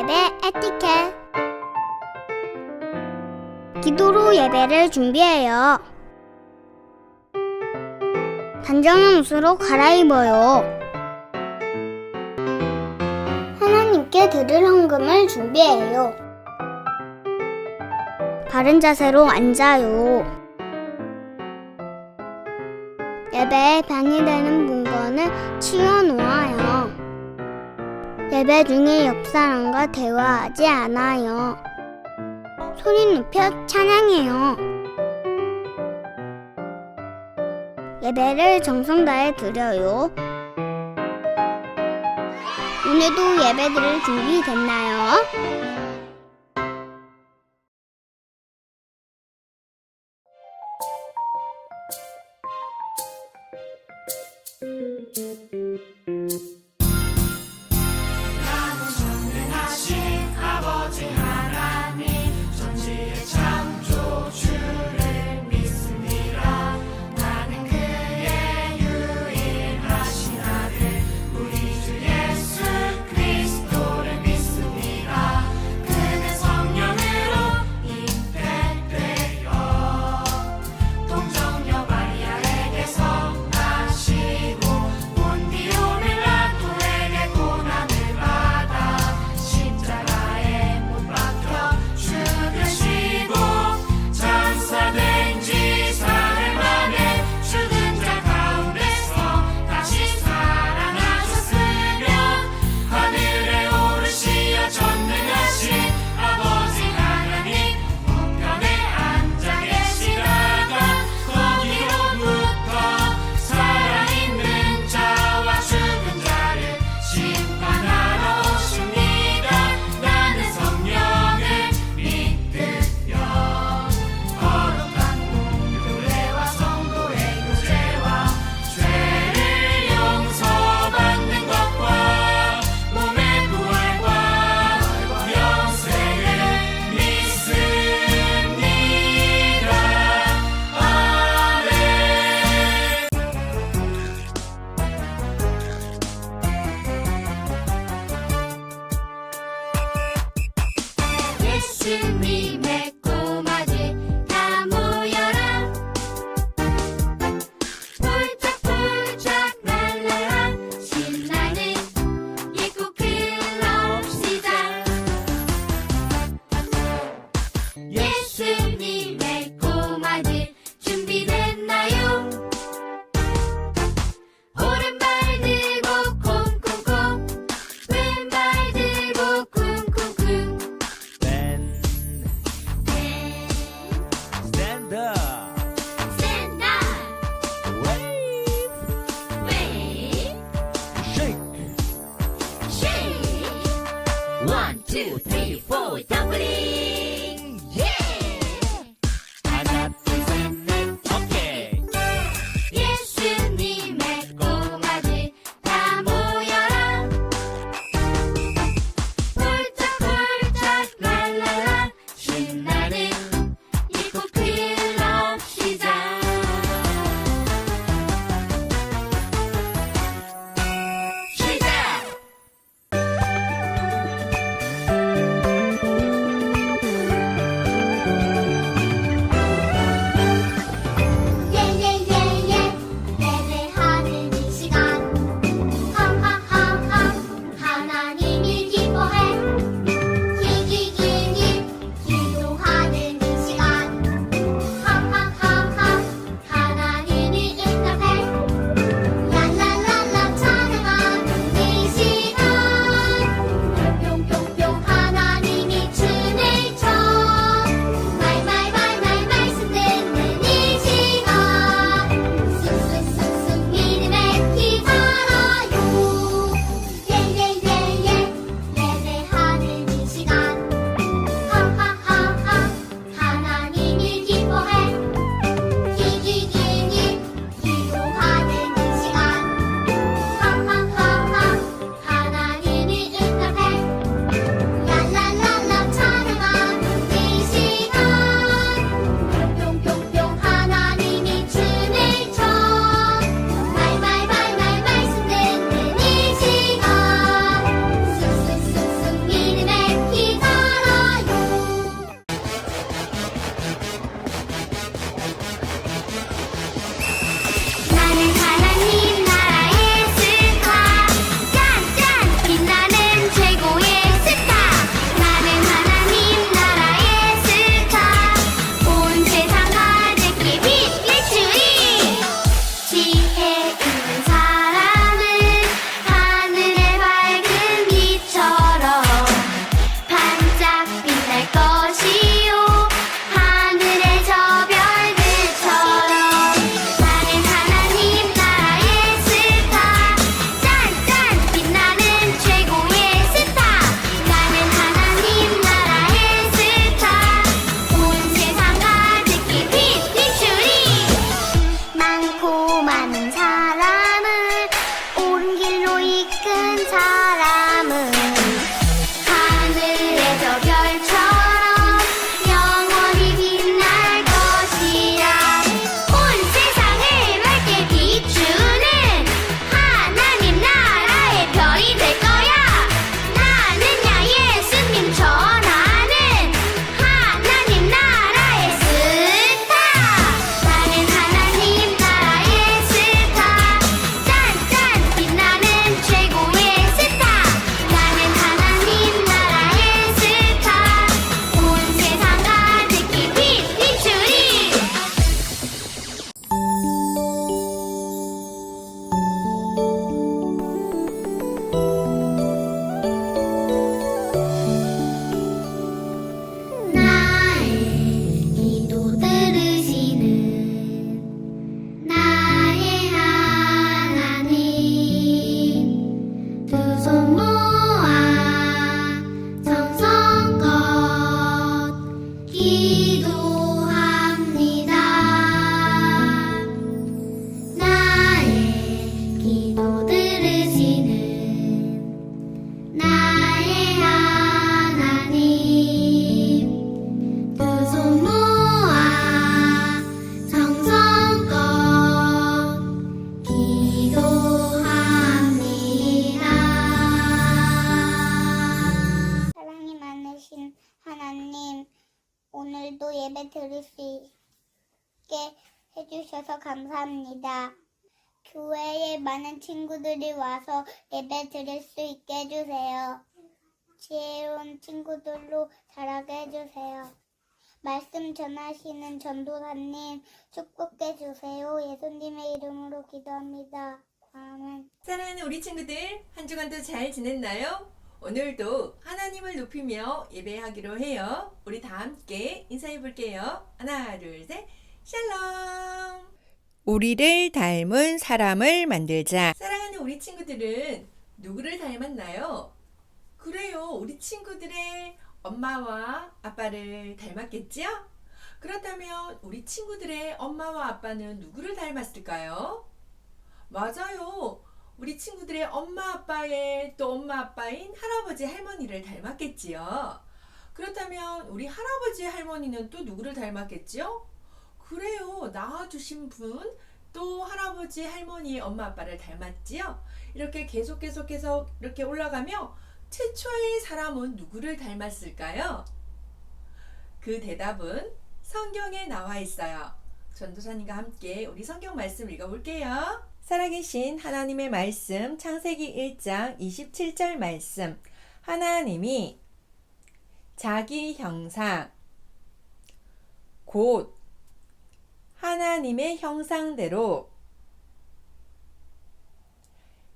예배 에티켓 기도로 예배를 준비해요. 단정한 옷으로 갈아입어요. 하나님께 드릴 헌금을 준비해요. 바른 자세로 앉아요. 예배에 변이 되는 물건을 치워놓아요. 예배 중에 옆 사람과 대화하지 않아요. 소리 높여 찬양해요. 예배를 정성 다해 드려요. 오늘도 예배 들을 준비 됐나요? to me, Meg. Boy, Company! querido. 감사합니다. 교회에 많은 친구들이 와서 예배 드릴 수 있게 해주세요. 지혜로운 친구들로 자라게 해주세요. 말씀 전하시는 전도사님 축복해 주세요. 예수님의 이름으로 기도합니다. 아멘. 사랑하는 우리 친구들 한 주간도 잘 지냈나요? 오늘도 하나님을 높이며 예배하기로 해요. 우리 다 함께 인사해 볼게요. 하나, 둘, 셋. 샬롬. 우리를 닮은 사람을 만들자. 사랑하는 우리 친구들은 누구를 닮았나요? 그래요. 우리 친구들의 엄마와 아빠를 닮았겠지요? 그렇다면 우리 친구들의 엄마와 아빠는 누구를 닮았을까요? 맞아요. 우리 친구들의 엄마 아빠의 또 엄마 아빠인 할아버지 할머니를 닮았겠지요. 그렇다면 우리 할아버지 할머니는 또 누구를 닮았겠지요? 그래요. 낳아주신 분, 또 할아버지 할머니의 엄마 아빠를 닮았지요. 이렇게 계속 계속 계속 이렇게 올라가며 최초의 사람은 누구를 닮았을까요? 그 대답은 성경에 나와 있어요. 전도사님과 함께 우리 성경 말씀 읽어볼게요. 살아계신 하나님의 말씀 창세기 1장 27절 말씀 하나님이 자기 형상 곧 하나님의 형상대로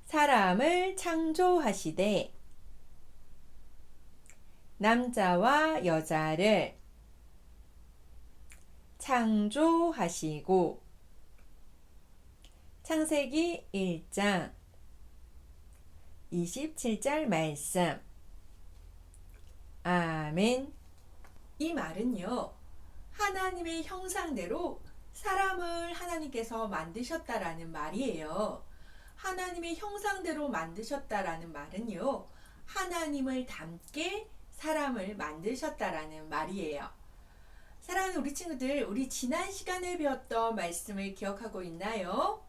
사람을 창조하시되 남자와 여자를 창조하시고 창세기 1장 27절 말씀. 아멘. 이 말은요 하나님의 형상대로 사람을 하나님께서 만드셨다라는 말이에요 하나님의 형상대로 만드셨다라는 말은요 하나님을 닮게 사람을 만드셨다라는 말이에요 사랑하는 우리 친구들, 우리 지난 시간에 배웠던 말씀을 기억하고 있나요?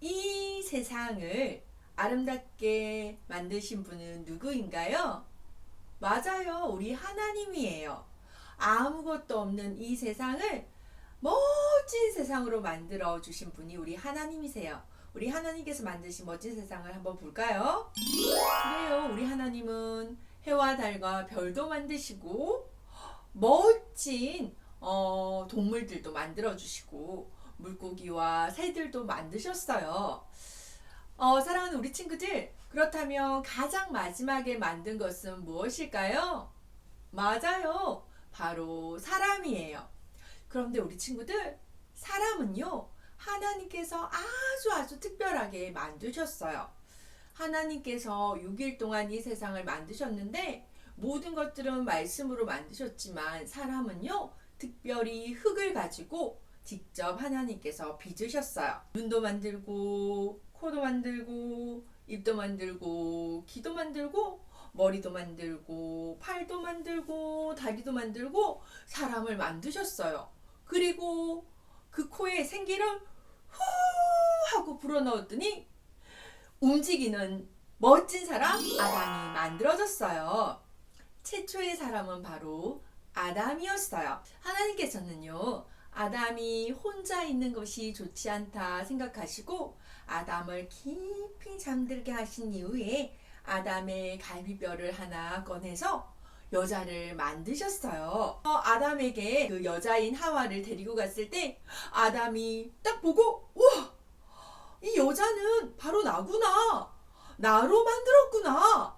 이 세상을 아름답게 만드신 분은 누구인가요? 맞아요. 우리 하나님이에요. 아무것도 없는 이 세상을 멋진 세상으로 만들어 주신 분이 우리 하나님이세요. 우리 하나님께서 만드신 멋진 세상을 한번 볼까요? 그래요. 우리 하나님은 해와 달과 별도 만드시고 멋진 어, 동물들도 만들어 주시고 물고기와 새들도 만드셨어요. 어, 사랑하는 우리 친구들, 그렇다면 가장 마지막에 만든 것은 무엇일까요? 맞아요. 바로 사람이에요. 그런데 우리 친구들, 사람은요, 하나님께서 아주 아주 특별하게 만드셨어요. 하나님께서 6일 동안 이 세상을 만드셨는데, 모든 것들은 말씀으로 만드셨지만 사람은요 특별히 흙을 가지고 직접 하나님께서 빚으셨어요. 눈도 만들고 코도 만들고 입도 만들고 귀도 만들고 머리도 만들고 팔도 만들고 다리도 만들고 사람을 만드셨어요. 그리고 그 코에 생기를 후 하고 불어넣었더니 움직이는 멋진 사람 아담이 만들어졌어요. 최초의 사람은 바로 아담이었어요. 하나님께서는요, 아담이 혼자 있는 것이 좋지 않다 생각하시고, 아담을 깊이 잠들게 하신 이후에 아담의 갈비뼈를 하나 꺼내서 여자를 만드셨어요. 어, 아담에게 그 여자인 하와를 데리고 갔을 때, 아담이 딱 보고, 우와! 이 여자는 바로 나구나! 나로 만들었구나!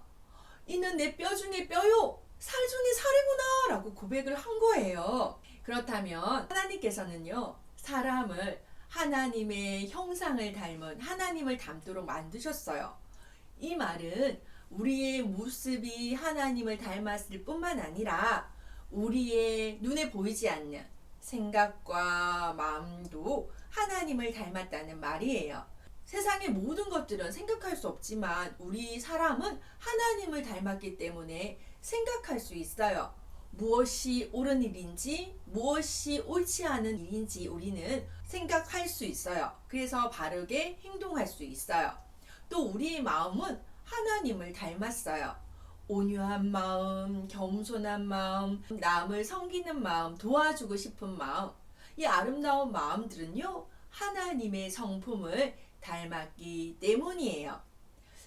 이는 내 뼈 중에 뼈요, 살 중에 살이구나 라고 고백을 한 거예요. 그렇다면 하나님께서는요, 사람을 하나님의 형상을 닮은 하나님을 닮도록 만드셨어요. 이 말은 우리의 모습이 하나님을 닮았을 뿐만 아니라 우리의 눈에 보이지 않는 생각과 마음도 하나님을 닮았다는 말이에요. 세상의 모든 것들은 생각할 수 없지만 우리 사람은 하나님을 닮았기 때문에 생각할 수 있어요. 무엇이 옳은 일인지, 무엇이 옳지 않은 일인지 우리는 생각할 수 있어요. 그래서 바르게 행동할 수 있어요. 또 우리의 마음은 하나님을 닮았어요. 온유한 마음, 겸손한 마음, 남을 섬기는 마음, 도와주고 싶은 마음, 이 아름다운 마음들은요, 하나님의 성품을 닮았기 때문이에요.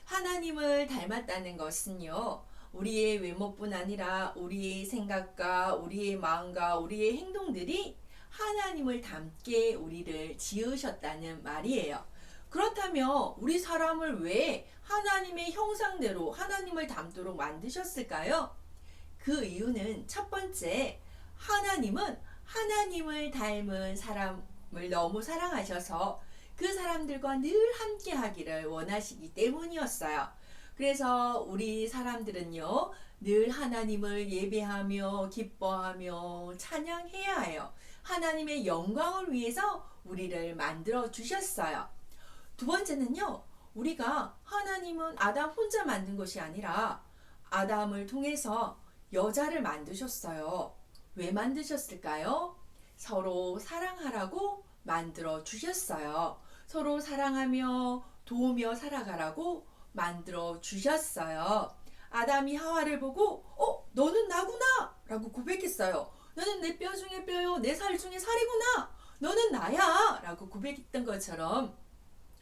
하나님을 닮았다는 것은요, 우리의 외모뿐 아니라 우리의 생각과 우리의 마음과 우리의 행동들이 하나님을 닮게 우리를 지으셨다는 말이에요. 그렇다면 우리 사람을 왜 하나님의 형상대로 하나님을 닮도록 만드셨을까요? 그 이유는 첫 번째, 하나님은 하나님을 닮은 사람을 너무 사랑하셔서 그 사람들과 늘 함께 하기를 원하시기 때문이었어요. 그래서 우리 사람들은요, 늘 하나님을 예배하며 기뻐하며 찬양해야 해요. 하나님의 영광을 위해서 우리를 만들어 주셨어요. 두 번째는요, 우리가 하나님은 아담 혼자 만든 것이 아니라 아담을 통해서 여자를 만드셨어요. 왜 만드셨을까요? 서로 사랑하라고 만들어 주셨어요. 서로 사랑하며 도우며 살아가라고 만들어 주셨어요. 아담이 하와를 보고, 어, 너는 나구나! 라고 고백했어요. 너는 내 뼈 중에 뼈요, 내 살 중에 살이구나! 너는 나야! 라고 고백했던 것처럼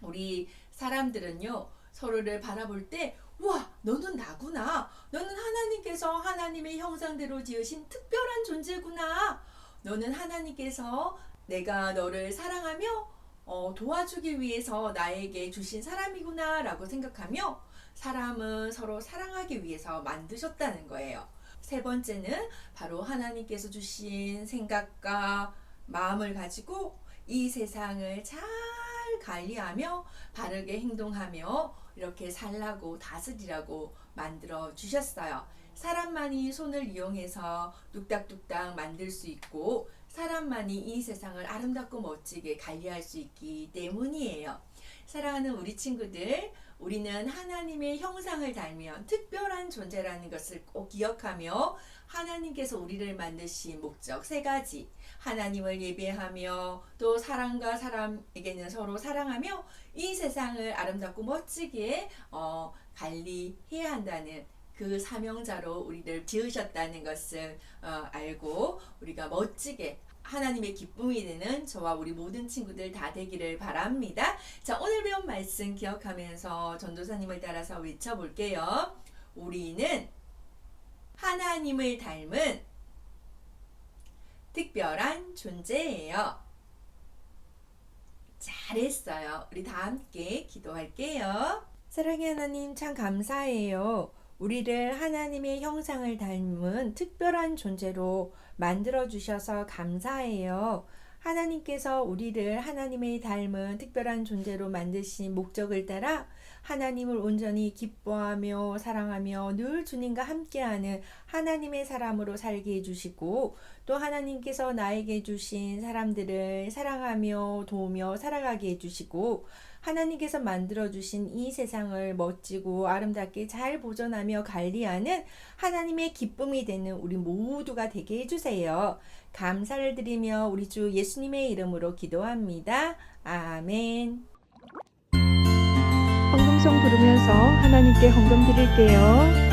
우리 사람들은요, 서로를 바라볼 때, 와, 너는 나구나. 너는 하나님께서 하나님의 형상대로 지으신 특별한 존재구나. 너는 하나님께서 내가 너를 사랑하며 어, 도와주기 위해서 나에게 주신 사람이구나 라고 생각하며 사람은 서로 사랑하기 위해서 만드셨다는 거예요. 세 번째는 바로 하나님께서 주신 생각과 마음을 가지고 이 세상을 잘 관리하며 바르게 행동하며 이렇게 살라고 다스리라고 만들어 주셨어요. 사람만이 손을 이용해서 뚝딱뚝딱 만들 수 있고 사람만이 이 세상을 아름답고 멋지게 관리할 수 있기 때문이에요. 사랑하는 우리 친구들, 우리는 하나님의 형상을 닮은 특별한 존재라는 것을 꼭 기억하며 하나님께서 우리를 만드신 목적 세 가지. 하나님을 예배하며 또 사람과 사람에게는 서로 사랑하며 이 세상을 아름답고 멋지게 어, 관리해야 한다는 그 사명자로 우리를 지으셨다는 것을 어, 알고 우리가 멋지게 하나님의 기쁨이 되는 저와 우리 모든 친구들 다 되기를 바랍니다. 자, 오늘 배운 말씀 기억하면서 전도사님을 따라서 외쳐볼게요. 우리는 하나님을 닮은 특별한 존재예요. 잘했어요. 우리 다 함께 기도할게요. 사랑의 하나님 참 감사해요. 우리를 하나님의 형상을 닮은 특별한 존재로 만들어 주셔서 감사해요. 하나님께서 우리를 하나님의 닮은 특별한 존재로 만드신 목적을 따라 하나님을 온전히 기뻐하며 사랑하며 늘 주님과 함께하는 하나님의 사람으로 살게 해주시고 또 하나님께서 나에게 주신 사람들을 사랑하며 도우며 살아가게 해주시고 하나님께서 만들어주신 이 세상을 멋지고 아름답게 잘 보존하며 관리하는 하나님의 기쁨이 되는 우리 모두가 되게 해주세요. 감사를 드리며 우리 주 예수님의 이름으로 기도합니다. 아멘. 헌금송 부르면서 하나님께 헌금 드릴게요.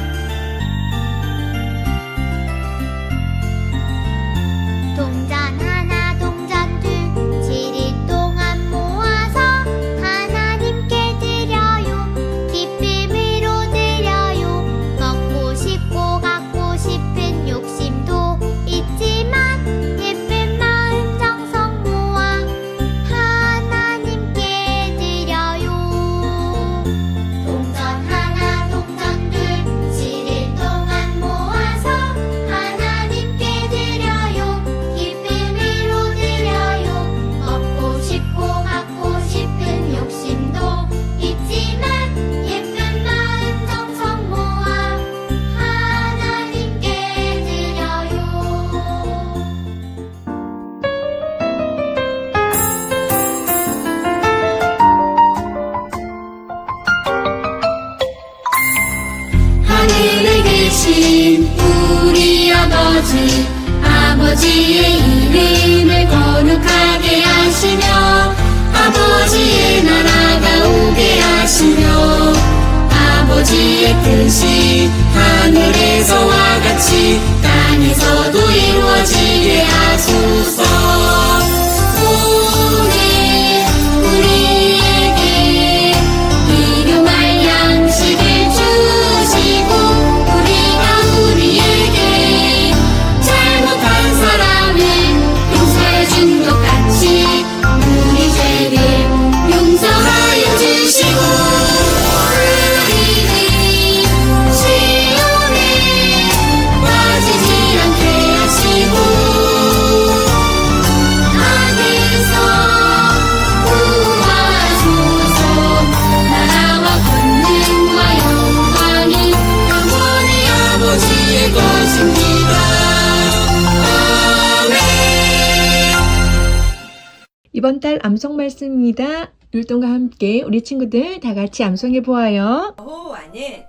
이번 달 암송 말씀입니다. 율동과 함께 우리 친구들 다 같이 암송해 보아요. 여호와는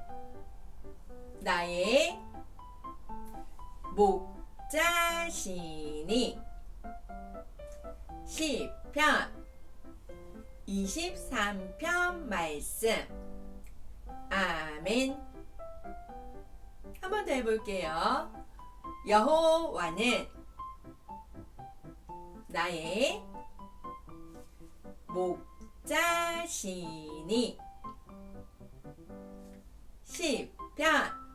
나의 목자시니 시편 23편 말씀 아멘 한 번 더 해볼게요 여호와는 나의 목자시니. 시편.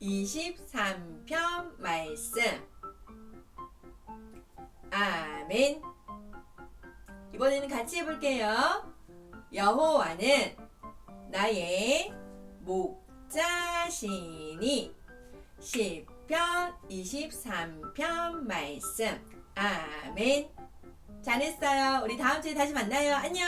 23편 말씀. 아멘. 이번에는 같이 해볼게요. 여호와는 나의 목자시니. 시편 23편 말씀. 아멘 잘했어요. 우리 다음 주에 다시 만나요. 안녕.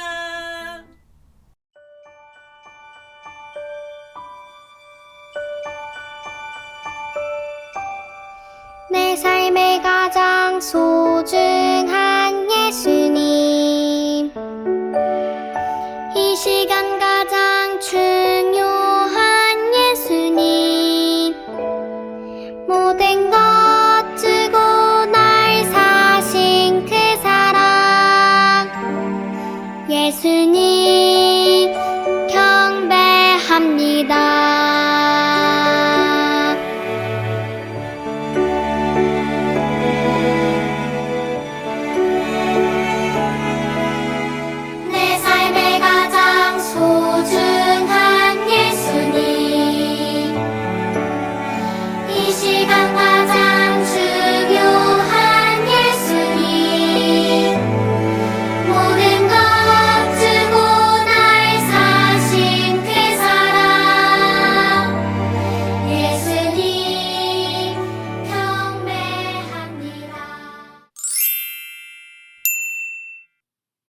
내 삶의 가장 소중한